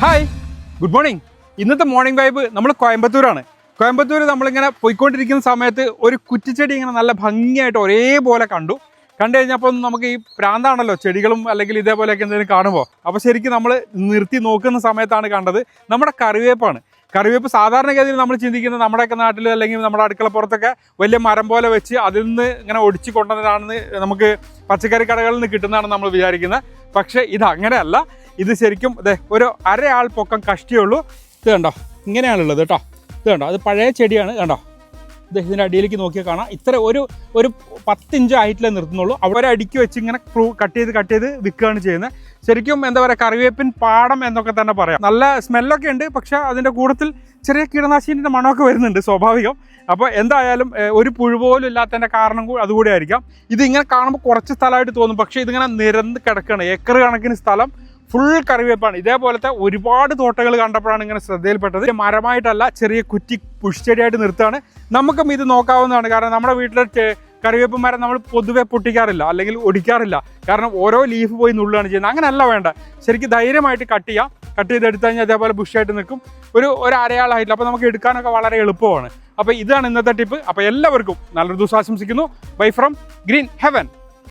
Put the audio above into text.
Hi good morning ഇന്നത്തെ morning vibe നമ്മൾ കോയമ്പത്തൂരാണ്. കോയമ്പത്തൂർ നമ്മളിങ്ങനെ പോയിക്കൊണ്ടിരിക്കുന്ന സമയത്ത് ഒരു കുറ്റിച്ചെടി ഇങ്ങനെ നല്ല ഭംഗിയായിട്ട് ഒരേപോലെ കണ്ടു. കണ്ടു കഴിഞ്ഞപ്പോൾ നമുക്ക് ഈ പ്രാന്താണല്ലോ ചെടികളും അല്ലെങ്കിൽ ഇതേപോലെയൊക്കെ എന്തെങ്കിലും കാണുമ്പോൾ അപ്പോൾ ശരിക്കും നമ്മൾ നിർത്തി നോക്കുന്ന സമയത്താണ് കണ്ടത്. നമ്മുടെ കറിവേപ്പാണ്. കറിവേപ്പ് സാധാരണഗതിയിൽ നമ്മൾ ചിന്തിക്കുന്നത് നമ്മുടെയൊക്കെ നാട്ടിൽ അല്ലെങ്കിൽ നമ്മുടെ അടുക്കളപ്പുറത്തൊക്കെ വലിയ മരം പോലെ വെച്ച് അതിൽ നിന്ന് ഇങ്ങനെ ഒടിച്ച് കൊണ്ടുവന്നതാണെന്ന് നമുക്ക് പച്ചക്കറി കടകളിൽ നിന്ന് കിട്ടുന്നതാണ് നമ്മൾ വിചാരിക്കുന്നത്. പക്ഷേ ഇത് അങ്ങനെയല്ല. ഇത് ശരിക്കും അതെ ഒരു അരയാൾ പൊക്കം കഷ്ടിയുള്ളൂ ഇത് കണ്ടോ? ഇങ്ങനെയാണുള്ളത് കേട്ടോ. ഇത് കണ്ടോ? അത് പഴയ ചെടിയാണ്. കണ്ടോ? ഇത് ഇതിന്റെ അടിയിലേക്ക് നോക്കിയാൽ കാണാം. ഇത്ര ഒരു ഒരു പത്തിഞ്ച് ഹൈറ്റിലേ നിർത്തുന്നുള്ളൂ. അവരെ അടുക്കി വെച്ച് ഇങ്ങനെ കട്ട് ചെയ്ത് കട്ട് ചെയ്ത് വിൽക്കുകയാണ് ചെയ്യുന്നത്. ശരിക്കും എന്താ പറയുക കറിവേപ്പിൻ പാടം എന്നൊക്കെ തന്നെ പറയാം. നല്ല സ്മെല്ലൊക്കെ ഉണ്ട് പക്ഷേ അതിന്റെ കൂടത്തിൽ ചെറിയ കീടനാശിനിന്റെ മണമൊക്കെ വരുന്നുണ്ട് സ്വാഭാവികം. അപ്പോൾ എന്തായാലും ഒരു പുഴു പോലും ഇല്ലാത്തതിന്റെ കാരണം അതുകൂടി ആയിരിക്കാം. ഇതിങ്ങനെ കാണുമ്പോൾ കുറച്ച് സ്ഥലമായിട്ട് തോന്നും പക്ഷേ ഇതിങ്ങനെ നിരന്ന് കിടക്കുകയാണ്. ഏക്കർ കണക്കിന് സ്ഥലം. ഫുൾ കറിവേപ്പാണ്. ഇതേപോലത്തെ ഒരുപാട് തോട്ടങ്ങൾ കണ്ടപ്പോഴാണ് ഇങ്ങനെ ശ്രദ്ധയിൽപ്പെട്ടത്. മരമായിട്ടല്ല ചെറിയ കുറ്റി പുഷ്ചെടിയായിട്ട് നിർത്താണ് നമുക്കും ഇത് നോക്കാവുന്നതാണ്. കാരണം നമ്മുടെ വീട്ടിലെ കറിവേപ്പ് മരം നമ്മൾ പൊതുവെ പൊട്ടിക്കാറില്ല അല്ലെങ്കിൽ ഒടിക്കാറില്ല. കാരണം ഓരോ ലീഫ് പോയി നുള്ളുകയാണ് ചെയ്യുന്നത്. അങ്ങനെയല്ല വേണ്ട ശരിക്കും ധൈര്യമായിട്ട് കട്ട് ചെയ്യാം. കട്ട് ചെയ്ത് എടുത്തു കഴിഞ്ഞാൽ അതേപോലെ ബുഷായിട്ട് നിൽക്കും. ഒരു ഒരു അരയാളായിട്ടില്ല. അപ്പോൾ നമുക്ക് എടുക്കാനൊക്കെ വളരെ എളുപ്പമാണ്. അപ്പോൾ ഇതാണ് ഇന്നത്തെ ടിപ്പ്. അപ്പോൾ എല്ലാവർക്കും നല്ലൊരു ദിവസം ആശംസിക്കുന്നു. Bye from green heaven